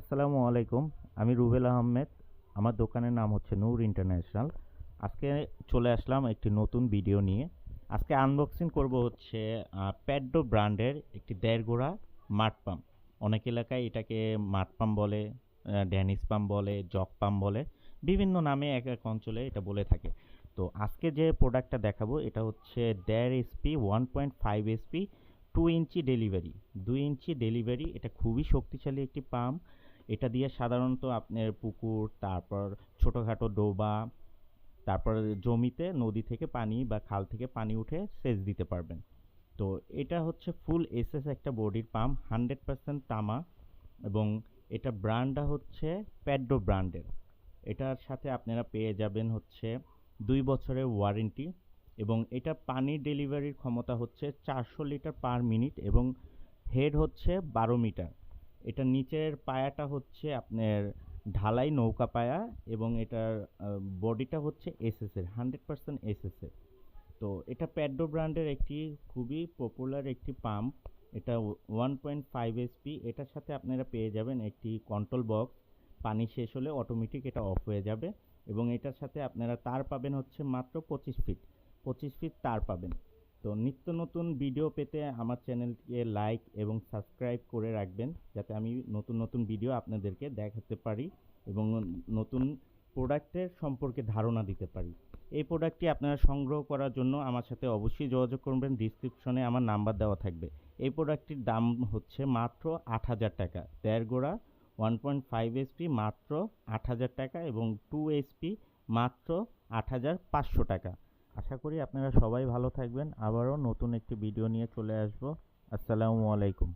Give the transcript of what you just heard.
আসসালামু আলাইকুম, আমি রুবেল আহমেদ, আমার দোকানের নাম হচ্ছে নূর ইন্টারন্যাশনাল। আজকে চলে আসলাম একটি নতুন ভিডিও নিয়ে। আজকে আনবক্সিং করব হচ্ছে প্যাডো ব্র্যান্ডের একটি দেড় গোড়া মাঠ পাম্প। অনেক এলাকায় এটাকে মাঠ পাম্প বলে ড্যানিস পাম্প বলে, জগ পাম্প বলে, বিভিন্ন নামে এক এক অঞ্চলে এটা বলে থাকে। তো আজকে যে প্রোডাক্টটা দেখাবো, এটা হচ্ছে দেড় SP one point five SP two inch delivery দুই ইঞ্চি ডেলিভারি এটা খুবই শক্তিশালী একটি পাম্প। এটা দিয়ে সাধারণত আপনার পুকুর, তারপর ছোটোখাটো ডোবা, তারপর জমিতে নদী থেকে পানি বা খাল থেকে পানি উঠে সেচ দিতে পারবেন। তো এটা হচ্ছে ফুল এসএস একটা বডির পাম্প, হান্ড্রেড পার্সেন্ট তামা এবং এটা ব্র্যান্ডটা হচ্ছে প্যাডো ব্র্যান্ডের। এটার সাথে আপনারা পেয়ে যাবেন হচ্ছে দুই বছরের ওয়ারেন্টি এবং এটা পানির ডেলিভারির ক্ষমতা হচ্ছে চারশো লিটার পার মিনিট এবং হেড হচ্ছে বারো মিটার। এটা নিচের পায়াটা হচ্ছে আপনার ঢালাই নৌকা পায়া এবং এটার বডিটা হচ্ছে এসএস এর হান্ড্রেড পার্সেন্ট এসএস এর তো এটা প্যাডো ব্র্যান্ডের একটি খুবই পপুলার একটি পাম্প এটা ওয়ান পয়েন্ট ফাইভ এসপি এটার সাথে আপনারা পেয়ে যাবেন একটি কন্ট্রোল বক্স পানি শেষ হলে অটোমেটিক এটা অফ হয়ে যাবে এবং এটার সাথে আপনারা তার পাবেন হচ্ছে মাত্র পঁচিশ ফিট পঁচিশ ফিট তার পাবেন। তো নিত্য নতুন ভিডিও পেতে আমার চ্যানেলটিকে লাইক এবং সাবস্ক্রাইব করে রাখবেন, যাতে আমি নতুন নতুন ভিডিও আপনাদেরকে দেখাতে পারি এবং নতুন প্রোডাক্টের সম্পর্কে ধারণা দিতে পারি। এই প্রোডাক্টটি আপনারা সংগ্রহ করার জন্য আমার সাথে অবশ্যই যোগাযোগ করবেন ডিসক্রিপশনে আমার নাম্বার দেওয়া থাকবে। এই প্রোডাক্টটির দাম হচ্ছে মাত্র আট হাজার টাকা। দেড় গোড়া ওয়ান পয়েন্ট ফাইভ এসপি মাত্র আট হাজার টাকা এবং টু এসপি মাত্র আট হাজার পাঁচশো টাকা। আশা করি আপনারা সবাই ভালো থাকবেন। আবারও নতুন একটি ভিডিও নিয়ে চলে আসব। আসসালামু আলাইকুম।